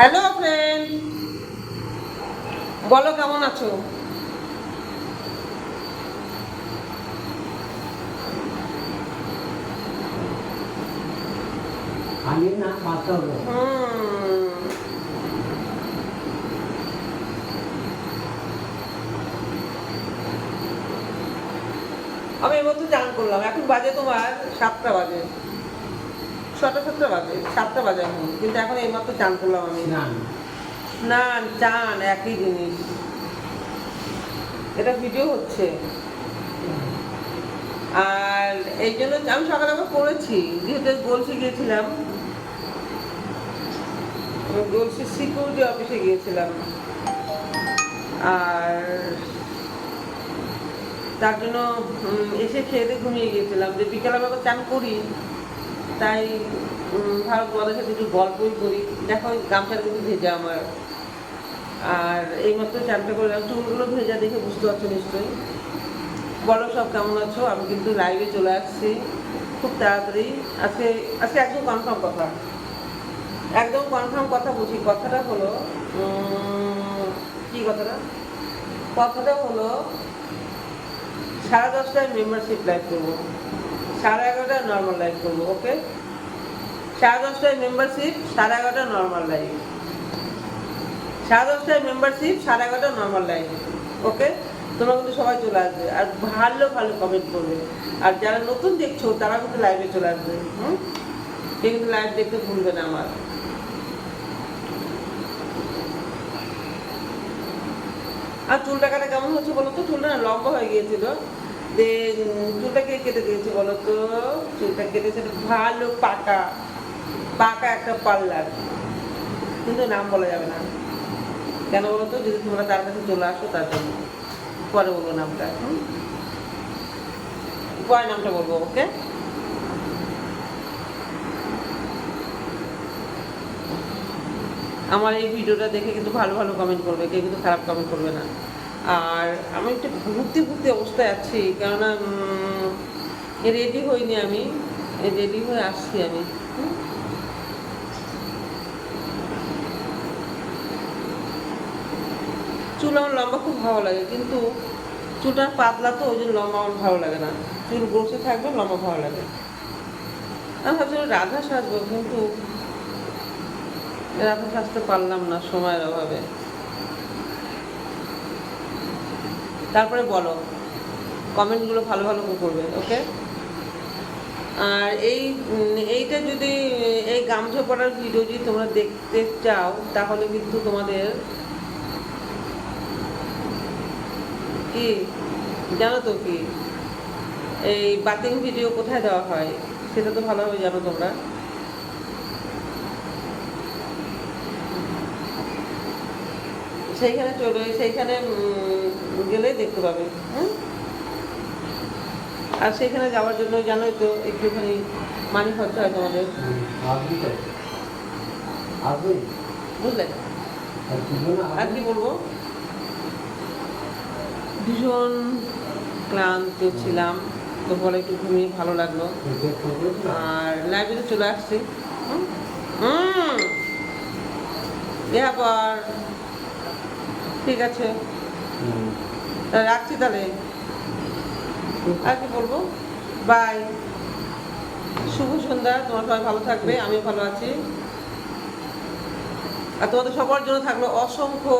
Hello friend বলো কেমন আছো? আমি না হুম। আমি এবার তো চান করলাম। এখন বাজে তোমার সাতটা বাজে। ছটা সাতটা বাজে সাতটা বাজে এখন। কিন্তু এখন এইমাত্র চান করলাম আমি। স্নান চান একই জিনিস। এটা ভিডিও হচ্ছে। আর এই জন্য আমি সকালে আবার করেছি। যেহেতু গলসি গিয়েছিলাম। গলসি সিকিউরিটি অফিসে গিয়েছিলাম। আর তার জন্য এসে খেয়ে দিয়ে ঘুমিয়ে গিয়েছিলাম। যে বিকেলে আমি আবার চান করি। তাই ভালো তোমাদের সাথে একটু গল্পই করি। দেখো, ওই গামছাটা কিন্তু ভেজা আমার। আর এই এইমাত্র চানটা করলাম চুলগুলো ভেজা দেখে বুঝতে পারছ নিশ্চয়ই। বলো সব কেমন আছো? আমি কিন্তু লাইভে চলে আসছি। খুব তাড়াতাড়ি। আজকে আজকে একদম কনফার্ম কথা। একদম কনফার্ম কথা বুঝি। কথাটা হলো কি কথাটা? কথাটা হলো, সাড়ে দশটায় মেম্বারশিপ লাইভ করব। সাড়ে এগারোটায় নর্মাল লাইভ করব ওকে সাড়ে দশটায় মেম্বারশিপ সাড়ে এগারোটা নর্মাল লাইভ সাড়ে দশটায় মেম্বারশিপ সাড়ে এগারোটা নর্মাল লাইভ ওকে তোমরা কিন্তু সবাই চলে আসবে, আর ভালো ভালো কমেন্ট করবে। আর যারা নতুন দেখছ, তারা কিন্তু লাইভে চলে আসবে, হুম? কিন্তু লাইভ দেখতে ভুলবে না আমার। আর চুলটা কাটা কেমন হচ্ছে বলো তো? চুলটা লম্বা হয়ে গিয়েছিল। উম, চুলটা কে কেটে দিয়েছে বলো তো? চুলটা কেটেছে ভালো পাকা পাকা একটা পার্লার। কিন্তু নাম বলা যাবে না। কেন বলো তো? যদি তোমরা তার কাছে চলে আসো তার জন্য। পরে বলব নামটা। হুম? পরে নামটা বলব ওকে? আমার এই ভিডিওটা দেখে কিন্তু ভালো ভালো কমেন্ট করবে কেউ কিন্তু খারাপ কমেন্ট করবে না। আর আমি একটু ঘুরতে ঘুরতে অবস্থায় আছি, কেননা রেডি হইনি আমি রেডি হয়ে আসছি আমি? চুল আমার লম্বা খুব ভালো লাগে, কিন্তু চুলটা পাতলা তো, ওই জন্য লম্বা আমার ভালো লাগে না। চুল বসে থাকবে, লম্বা ভালো লাগে। আমি ভাবছিলাম রাধা সাজবো, কিন্তু রাধা সাজতে পারলাম না সময়ের অভাবে। তারপরে বলো। কমেন্টগুলো ভালো ভালো করবে, ওকে? আর এই এইটা যদি, এই গামছা পড়ার ভিডিও যদি তোমরা দেখতে চাও, তাহলে কিন্তু তোমাদের কি, জানো তো কি? এই বাতিং ভিডিও কোথায় দেওয়া হয়? সেটা তো ভালোভাবে জানো তোমরা। সেইখানে চলে, সেইখানে গেলেই দেখতে পাবে। হুম? আর সেখানে যাওয়ার জন্য জানোই তো একটুখানি মানি খরচা হয় তোমাদের। বুঝলে? আর কি বলব? ভীষণ ক্লান্ত ছিলাম তো বলে একটু ঘুমিয়ে ভালো লাগল। আর লাইব্রেরি চলে আসছি। হুম? হুম। দেখা পর ঠিক আছে। রাখছি তাহলে। আর কি বলব? বাই শুভ সন্ধ্যা। তোমার সবাই ভালো থাকবে, আমিও ভালো আছি। আর তোমাদের সবার জন্য থাকল অসংখ্য